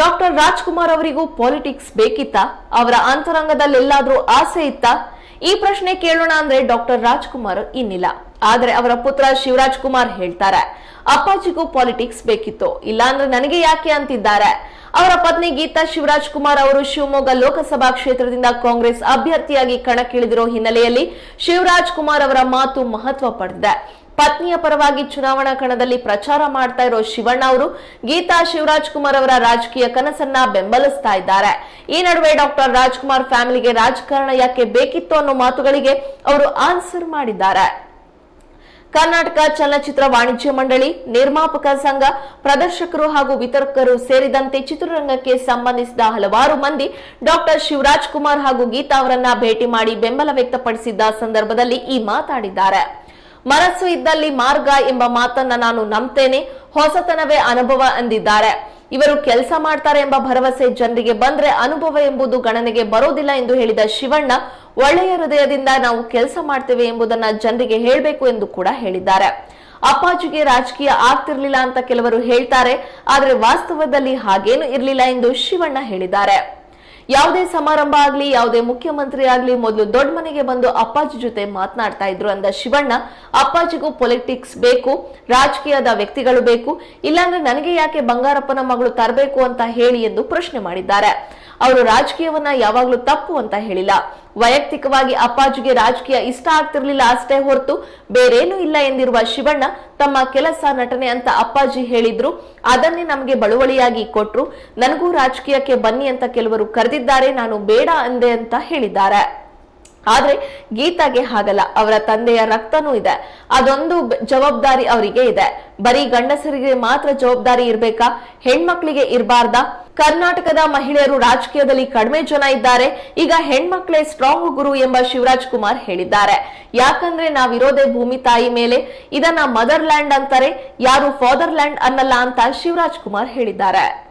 Doctor Rajkumar ಅವರಿಗೂ politics ಬೇಕಿತ್ತಾ? ಅವರ ಅಂತರಂಗದಲ್ಲೆಲ್ಲಾದ್ರೂ ಆಸೆ ಇತ್ತಾ? ಈ ಪ್ರಶ್ನೆ ಕೇಳೋಣ ಅಂದ್ರೆ ಡಾಕ್ಟರ್ ರಾಜ್ಕುಮಾರ್ ಇನ್ನಿಲ್ಲ. ಆದ್ರೆ ಅವರ ಪುತ್ರ ಶಿವರಾಜ್ ಕುಮಾರ್ ಹೇಳ್ತಾರೆ, ಅಪ್ಪಾಜಿಗೂ ಪಾಲಿಟಿಕ್ಸ್ ಬೇಕಿತ್ತು. ಇಲ್ಲಾಂದ್ರೆ ನನಗೆ ಯಾಕೆ ಅಂತಿದ್ದಾರೆ? ಅವರ ಪತ್ನಿ ಗೀತಾ ಶಿವರಾಜ್ ಕುಮಾರ್ ಅವರು ಶಿವಮೊಗ್ಗ ಲೋಕಸಭಾ ಕ್ಷೇತ್ರದಿಂದ ಕಾಂಗ್ರೆಸ್ ಅಭ್ಯರ್ಥಿಯಾಗಿ ಕಣಕ್ಕಿಳಿದಿರೋ ಹಿನ್ನೆಲೆಯಲ್ಲಿ ಶಿವರಾಜ್ ಕುಮಾರ್ ಅವರ ಮಾತು ಮಹತ್ವ ಪಡೆದಿದೆ. ಪತ್ನಿಯ ಪರವಾಗಿ ಚುನಾವಣಾ ಕಣದಲ್ಲಿ ಪ್ರಚಾರ ಮಾಡ್ತಾ ಇರೋ ಶಿವಣ್ಣ ಅವರು ಗೀತಾ ಶಿವರಾಜ್ ಕುಮಾರ್ ಅವರ ರಾಜಕೀಯ ಕನಸನ್ನ ಬೆಂಬಲಿಸ್ತಾ ಇದ್ದಾರೆ. ಈ ನಡುವೆ ಡಾಕ್ಟರ್ ರಾಜ್ಕುಮಾರ್ ಫ್ಯಾಮಿಲಿಗೆ ರಾಜಕಾರಣ ಯಾಕೆ ಬೇಕಿತ್ತು ಅನ್ನೋ ಮಾತುಗಳಿಗೆ ಅವರು ಆನ್ಸರ್ ಮಾಡಿದ್ದಾರೆ. ಕರ್ನಾಟಕ ಚಲನಚಿತ್ರ ವಾಣಿಜ್ಯ ಮಂಡಳಿ, ನಿರ್ಮಾಪಕ ಸಂಘ, ಪ್ರದರ್ಶಕರು ಹಾಗೂ ವಿತರಕರು ಸೇರಿದಂತೆ ಚಿತ್ರರಂಗಕ್ಕೆ ಸಂಬಂಧಿಸಿದ ಹಲವಾರು ಮಂದಿ ಡಾಕ್ಟರ್ ಶಿವರಾಜ್ ಕುಮಾರ್ ಹಾಗೂ ಗೀತಾ ಅವರನ್ನ ಭೇಟಿ ಮಾಡಿ ಬೆಂಬಲ ವ್ಯಕ್ತಪಡಿಸಿದ್ದ ಸಂದರ್ಭದಲ್ಲಿ ಈ ಮಾತಾಡಿದ್ದಾರೆ. ಮನಸ್ಸು ಇದ್ದಲ್ಲಿ ಮಾರ್ಗ ಎಂಬ ಮಾತನ್ನ ನಾನು ನಂಬ್ತೇನೆ. ಹೊಸತನವೇ ಅನುಭವ ಅಂದಿದ್ದಾರೆ. ಇವರು ಕೆಲಸ ಮಾಡ್ತಾರೆ ಎಂಬ ಭರವಸೆ ಜನರಿಗೆ ಬಂದ್ರೆ ಅನುಭವ ಎಂಬುದು ಗಣನೆಗೆ ಬರೋದಿಲ್ಲ ಎಂದು ಹೇಳಿದ ಶಿವಣ್ಣ, ಒಳ್ಳೆಯ ಹೃದಯದಿಂದ ನಾವು ಕೆಲಸ ಮಾಡ್ತೇವೆ ಎಂಬುದನ್ನ ಜನರಿಗೆ ಹೇಳಬೇಕು ಎಂದು ಕೂಡ ಹೇಳಿದ್ದಾರೆ. ಅಪ್ಪಾಜಿಗೆ ರಾಜಕೀಯ ಆಗ್ತಿರ್ಲಿಲ್ಲ ಅಂತ ಕೆಲವರು ಹೇಳ್ತಾರೆ, ಆದ್ರೆ ವಾಸ್ತವದಲ್ಲಿ ಹಾಗೇನು ಇರ್ಲಿಲ್ಲ ಎಂದು ಶಿವಣ್ಣ ಹೇಳಿದ್ದಾರೆ. ಯಾವುದೇ ಸಮಾರಂಭ ಆಗ್ಲಿ, ಯಾವುದೇ ಮುಖ್ಯಮಂತ್ರಿ ಆಗ್ಲಿ, ಮೊದಲು ದೊಡ್ಡ ಮನೆಗೆ ಬಂದು ಅಪ್ಪಾಜಿ ಜೊತೆ ಮಾತನಾಡ್ತಾ ಇದ್ರು ಅಂದ ಶಿವಣ್ಣ. ಅಪ್ಪಾಜಿಗೂ ಪೊಲಿಟಿಕ್ಸ್ ಬೇಕು, ರಾಜಕೀಯದ ವ್ಯಕ್ತಿಗಳು ಬೇಕು, ಇಲ್ಲಾಂದ್ರೆ ನನಗೆ ಯಾಕೆ ಬಂಗಾರಪ್ಪನ ಮಗಳು ತರಬೇಕು ಅಂತ ಹೇಳಿ ಎಂದು ಪ್ರಶ್ನೆ ಮಾಡಿದ್ದಾರೆ. ಅವರು ರಾಜಕೀಯವನ್ನ ಯಾವಾಗ್ಲೂ ತಪ್ಪು ಅಂತ ಹೇಳಿಲ್ಲ. ವೈಯಕ್ತಿಕವಾಗಿ ಅಪ್ಪಾಜಿಗೆ ರಾಜಕೀಯ ಇಷ್ಟ ಆಗ್ತಿರ್ಲಿಲ್ಲ ಅಷ್ಟೇ ಹೊರತು ಬೇರೇನೂ ಇಲ್ಲ ಎಂದಿರುವ ಶಿವಣ್ಣ ತಮ್ಮ ಕೆಲಸ ನಟನೆ ಅಂತ ಅಪ್ಪಾಜಿ ಹೇಳಿದ್ರು. ಅದನ್ನೇ ನಮಗೆ ಬಳುವಳಿಯಾಗಿ ಕೊಟ್ರು. ನನಗೂ ರಾಜಕೀಯಕ್ಕೆ ಬನ್ನಿ ಅಂತ ಕೆಲವರು ಕರೆದಿದ್ದಾರೆ. ನಾನು ಬೇಡ ಅಂದೆ ಅಂತ ಹೇಳಿದ್ದಾರೆ. ಆದ್ರೆ ಗೀತಾಗೆ ಹಾಗಲ್ಲ, ಅವರ ತಂದೆಯ ರಕ್ತನೂ ಇದೆ. ಅದೊಂದು ಜವಾಬ್ದಾರಿ ಅವರಿಗೆ ಇದೆ. ಬರೀ ಗಂಡಸರಿಗೆ ಮಾತ್ರ ಜವಾಬ್ದಾರಿ ಇರ್ಬೇಕಾ? ಹೆಣ್ಮಕ್ಳಿಗೆ ಇರಬಾರ್ದಾ? ಕರ್ನಾಟಕದ ಮಹಿಳೆಯರು ರಾಜಕೀಯದಲ್ಲಿ ಕಡಿಮೆ ಜನ ಇದ್ದಾರೆ. ಈಗ ಹೆಣ್ಮಕ್ಳೇ ಸ್ಟ್ರಾಂಗ್ ಗುರು ಎಂಬ ಶಿವರಾಜ್ ಕುಮಾರ್ ಹೇಳಿದ್ದಾರೆ. ಯಾಕಂದ್ರೆ ನಾವಿರೋದೇ ಭೂಮಿ ತಾಯಿ ಮೇಲೆ. ಇದನ್ನ ಮದರ್ ಲ್ಯಾಂಡ್ ಅಂತಾರೆ. ಯಾರು ಫಾದರ್ ಲ್ಯಾಂಡ್ ಅನ್ನಲ್ಲ ಅಂತ ಶಿವರಾಜ್ ಕುಮಾರ್ ಹೇಳಿದ್ದಾರೆ.